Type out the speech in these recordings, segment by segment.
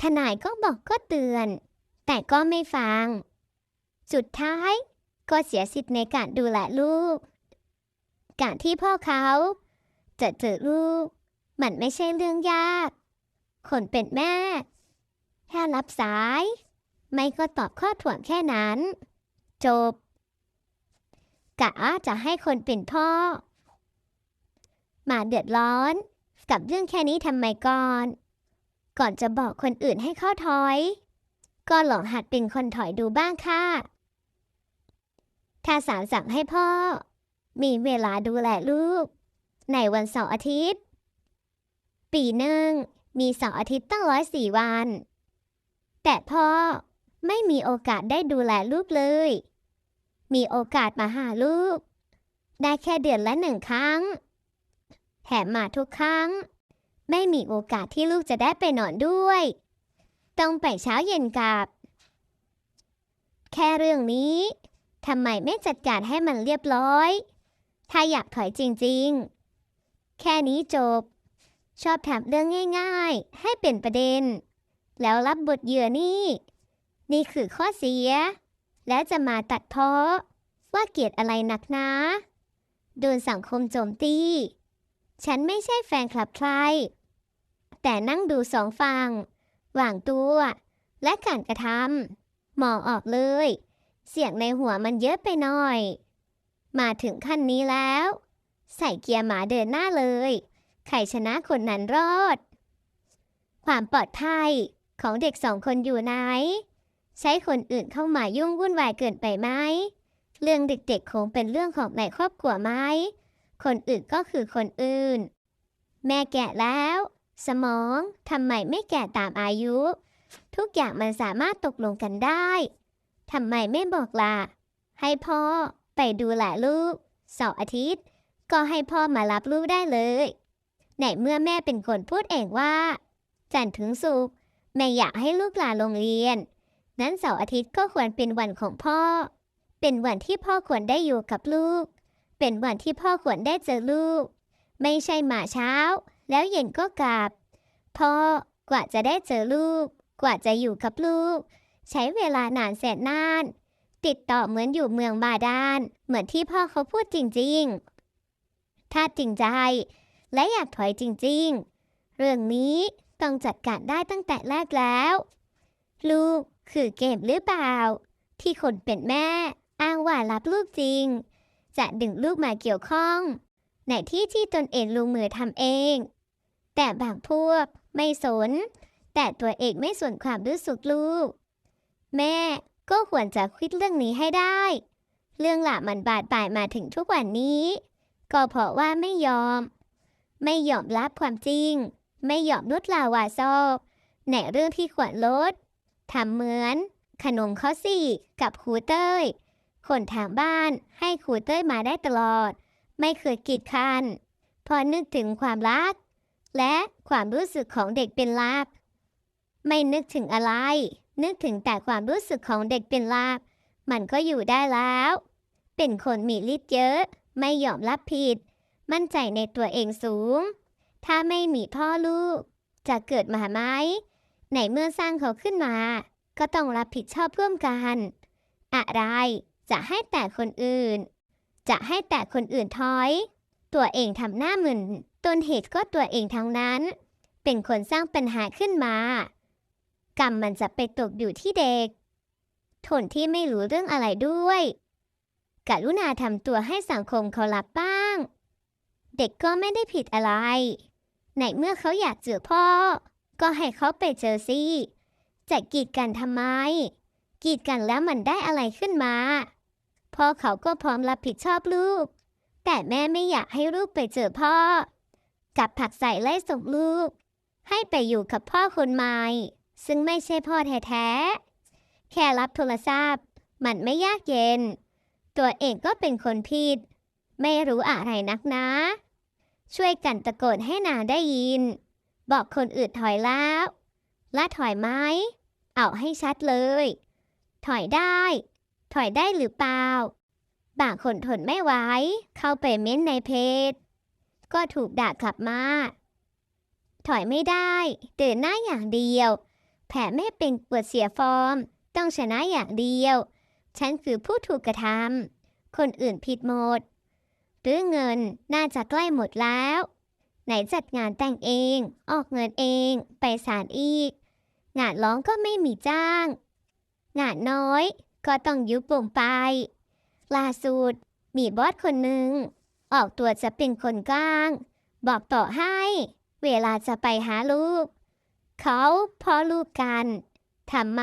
ทนายก็บอกก็เตือน แต่ก็ไม่ฟัง สุดท้ายก็เสียสิทธิ์ในการดูแลลูก การที่พ่อเขาจะเจอลูก มันไม่ใช่เรื่องยาก คนเป็นแม่แค่รับสาย ไม่ก็ตอบข้อถ่วงแค่นั้น จบกะจะให้คนเป็นพ่อ มาเดือดร้อน กับเรื่องแค่นี้ทำไมก่อน ก่อนจะบอกคนอื่นให้เข้าถอย ก็ลองหัดเป็นคนถอยดูบ้างค่ะ ถ้าสารสั่งให้พ่อ มีเวลาดูแลลูก ในวันเสาร์อาทิตย์ ปีหนึ่งมีเสาร์อาทิตย์ตั้งร้อยสี่วัน แต่พ่อไม่มีโอกาสได้ดูแลลูกเลย มีโอกาสมาหาลูก ได้แค่เดือนละหนึ่งครั้ง แถมมาทุกครั้ง ไม่มีโอกาสที่ลูกจะได้ไปนอนด้วย ต้องไปเช้าเย็นกลับ แค่เรื่องนี้ทำไมไม่จัดการให้มันเรียบร้อย ถ้าอยากถอยจริงๆ แค่นี้จบ ชอบถามเรื่องง่ายๆ ให้เป็นประเด็น แล้วรับบทเหยื่อนี่ นี่คือข้อเสีย และจะมาตัดเพ้อว่าเกลียดอะไรหนักนาโดนสังคมโจมตี ฉันไม่ใช่แฟนคลับใคร แต่นั่งดูสองฝั่งวางตัว และการกระทำมองออกเลย เสียงในหัวมันเยอะไปหน่อย มาถึงขั้นนี้แล้ว ใส่เกียร์หมาเดินหน้าเลย ใครชนะคนนั้นรอด ความปลอดภัยของเด็กสองคนอยู่ไหน ใช้คนอื่นเข้ามายุ่งวุ่นวายเกินไปไหม เรื่องเด็กๆคงเป็นเรื่องของในครอบครัวไหม คนอื่นก็คือคนอื่น แม่แก่แล้ว สมองทำไมไม่แก่ตามอายุ ทุกอย่างมันสามารถตกลงกันได้ทำไมไม่บอกล่ะ ให้พ่อไปดูแลลูกเสาร์อาทิตย์ ก็ให้พ่อมารับลูกได้เลยไหนเมื่อแม่เป็นคนพูดเองว่า จันทร์ถึงศุกร์แม่อยากให้ลูกลาโรงเรียน นั้นเสาร์อาทิตย์ก็ควรเป็นวันของพ่อ เป็นวันที่พ่อควรได้อยู่กับลูก เป็นวันที่พ่อควรได้เจอลูก ไม่ใช่มาเช้า แล้วเย็นก็กลับ พ่อกว่าจะได้เจอลูก กว่าจะอยู่กับลูก ใช้เวลานานแสนนาน ติดต่อเหมือนอยู่เมืองบาดาลเหมือนที่พ่อเขาพูดจริงๆ ถ้าจริงใจ และอยากถอยจริงๆ เรื่องนี้ต้องจัดการได้ตั้งแต่แรกแล้ว ลูกคือเกมหรือเปล่า ที่คนเป็นแม่อ้างว่ารับลูกจริง จะดึงลูกมาเกี่ยวข้อง ในที่ที่ตนเองลงมือทำเอง แต่บางพวกไม่สน แต่ตัวเองไม่สนความรู้สึกลูก แม่ก็ควรจะคิดเรื่องนี้ให้ได้ เรื่องหละมันบาดปลายมาถึงทุกวันนี้ ก็เพราะว่าไม่ยอม ไม่ยอมรับความจริง ไม่ยอมลดลาวาซอบในเรื่องที่ควรลดทำเหมือน ขนมข้าวสี่กับครูเต้ย คนทางบ้านให้ครูเต้ยมาได้ตลอด ไม่เคยกีดคันพอนึกถึงความรัก และความรู้สึกของเด็กเป็นลักไม่นึกถึงอะไร นึกถึงแต่ความรู้สึกของเด็กเป็นลักมันก็อยู่ได้แล้ว เป็นคนมีฤทธิ์เยอะ ไม่ยอมรับผิด มั่นใจในตัวเองสูง ถ้าไม่มีพ่อลูก จะเกิดมาไหมในเมื่อสร้างเขาขึ้นมา ก็ต้องรับผิดชอบร่วมกัน อะไรจะให้แต่คนอื่น จะให้แต่คนอื่นถอย ตัวเองทำหน้ามึน ต้นเหตุก็ตัวเองทั้งนั้น เป็นคนสร้างปัญหาขึ้นมา กรรมมันจะไปตกอยู่ที่เด็กทนที่ไม่รู้เรื่องอะไรด้วยกรุณาทำตัวให้สังคมเขารับบ้าง เด็กก็ไม่ได้ผิดอะไร ในเมื่อเขาอยากเจอพ่อ ก็ให้เขาไปเจอสิจะกีดกันทำไม กีดกันแล้วมันได้อะไรขึ้นมา พ่อเขาก็พร้อมรับผิดชอบลูก แต่แม่ไม่อยากให้ลูกไปเจอพ่อ กับผักใส่ไล่ส่งลูก ให้ไปอยู่กับพ่อคนใหม่ ซึ่งไม่ใช่พ่อแท้ๆ แค่รับโทรศัพท์ มันไม่ยากเย็น ตัวเองก็เป็นคนผิด ไม่รู้อะไรนักนะ ช่วยกันตะโกนให้นาได้ยิน บอกคนอื่นถอยแล้วและถอยไหม เอาให้ชัดเลย ถอยได้ ถอยได้หรือเปล่า บางคนทนไม่ไหว เข้าไปเม้นในเพจ ก็ถูกด่ากลับมา ถอยไม่ได้เดินหน้าอย่างเดียวแพ้ไม่เป็นปวดเสียฟอร์ม ต้องชนะอย่างเดียว ฉันคือผู้ถูกกระทำคนอื่นผิดหมด หรือเงินน่าจะใกล้หมดแล้ว ไหนจัดงานแต่งเอง ออกเงินเอง ไปศาลอีก งานร้องก็ไม่มีจ้าง งานน้อยก็ต้องยุบวงไปล่าสุดมีบอสคนหนึ่ง ออกตัวจะเป็นคนกลาง บอกต่อให้ เวลาจะไปหาลูก เขาพ่อลูกกันทำไม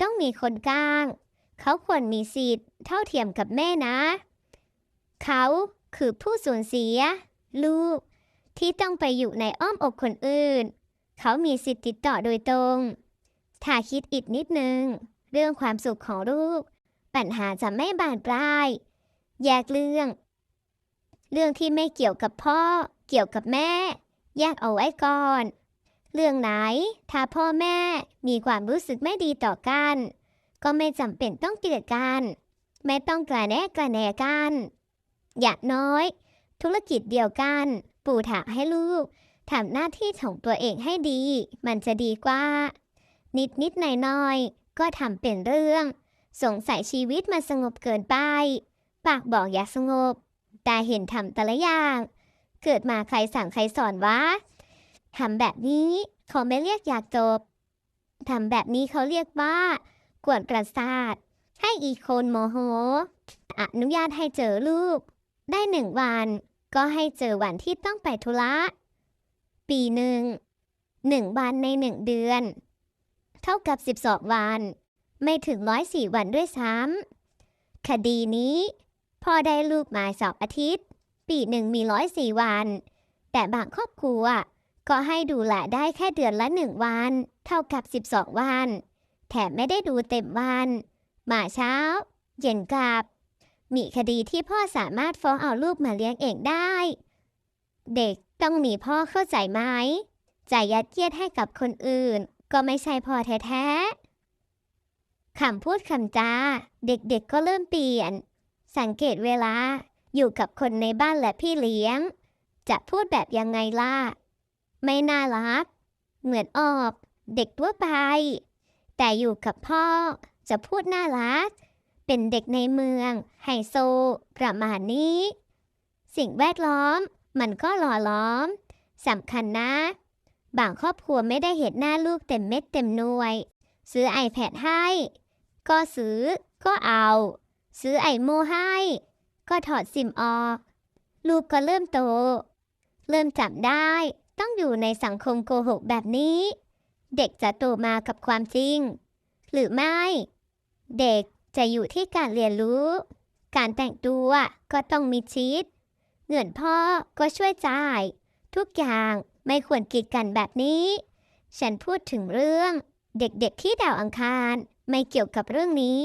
ต้องมีคนกลาง เขาควรมีสิทธิ์เท่าเทียมกับแม่นะ เขาคือผู้สูญเสีย ลูก ที่ต้องไปอยู่ในอ้อมอกคนอื่น เขามีสิทธิ์ติดต่อโดยตรง ถ้าคิดอีกนิดนึง เรื่องความสุขของลูก ปัญหาจะไม่บานปลาย แยกเรื่อง เรื่องที่ไม่เกี่ยวกับพ่อ เกี่ยวกับแม่ แยกเอาไว้ก่อน เรื่องไหน ถ้าพ่อแม่มีความรู้สึกไม่ดีต่อกัน ก็ไม่จำเป็นต้องเกลียดกัน ไม่ต้องกระแนะกระแหนกัน อย่างน้อย ธุรกิจเดียวกัน ปู่ถามให้ลูกทำหน้าที่ของตัวเองให้ดี มันจะดีกว่า นิดนิดหน่อยหน่อยก็ทำเป็นเรื่อง สงสัยชีวิตมันสงบเกินไป ปากบอกอย่าสงบ แต่เห็นทำแต่ละอย่าง เกิดมาใครสั่งใครสอนวะทำแบบนี้เขาไม่เรียกอยากจบทำแบบนี้เขาเรียกว่า กวนประสาท ให้อีกคนโมโห อนุญาตให้เจอลูก ได้หนึ่งวัน ก็ให้เจอวันที่ต้องไปธุระปีหนึ่งหนึ่งวันในหนึ่งเดือน เท่ากับ12วัน ไม่ถึงร้อยสี่วันด้วยซ้ำคดีนี้ พอได้ลูกมาสอบอาทิตย์ ปีหนึ่งมีร้อยสี่วัน แต่บางครอบครัวก็ให้ดูแลได้แค่เดือนละหนึ่งวัน เท่ากับ 12 วัน แถมไม่ได้ดูเต็มวัน มาเช้า เย็นกลับ มีคดีที่พ่อสามารถฟ้องเอาลูกมาเลี้ยงเองได้ เด็กต้องมีพ่อเข้าใจไหมจะยัดเยียดให้กับคนอื่น ก็ไม่ใช่พ่อแท้ๆคำพูดคำจา เด็กๆก็เริ่มเปลี่ยน สังเกตเวลา อยู่กับคนในบ้านและพี่เลี้ยง จะพูดแบบยังไงล่ะ ไม่น่ารัก เหมือนออกเด็กทั่วไป แต่อยู่กับพ่อ จะพูดน่ารัก เป็นเด็กในเมือง ไฮโซ ประมาณนี้ สิ่งแวดล้อม มันก็หล่อล้อมสำคัญนะ บางครอบครัวไม่ได้เห็นหน้าลูกเต็มเม็ดเต็มหน่วย ซื้อ iPad ให้ ก็ซื้อ ก็เอา ซื้อไอโมให้ ก็ถอดซิมออก ลูกก็เริ่มโต เริ่มจับได้ต้องอยู่ในสังคมโกหกแบบนี้ เด็กจะโตมากับความจริง หรือไม่ เด็กจะอยู่ที่การเรียนรู้ การแต่งตัวก็ต้องมีชีตเงินพ่อก็ช่วยจ่าย ทุกอย่างไม่ควรกีดกันแบบนี้ ฉันพูดถึงเรื่อง เด็กๆที่ดาวอังคารไม่เกี่ยวกับเรื่องนี้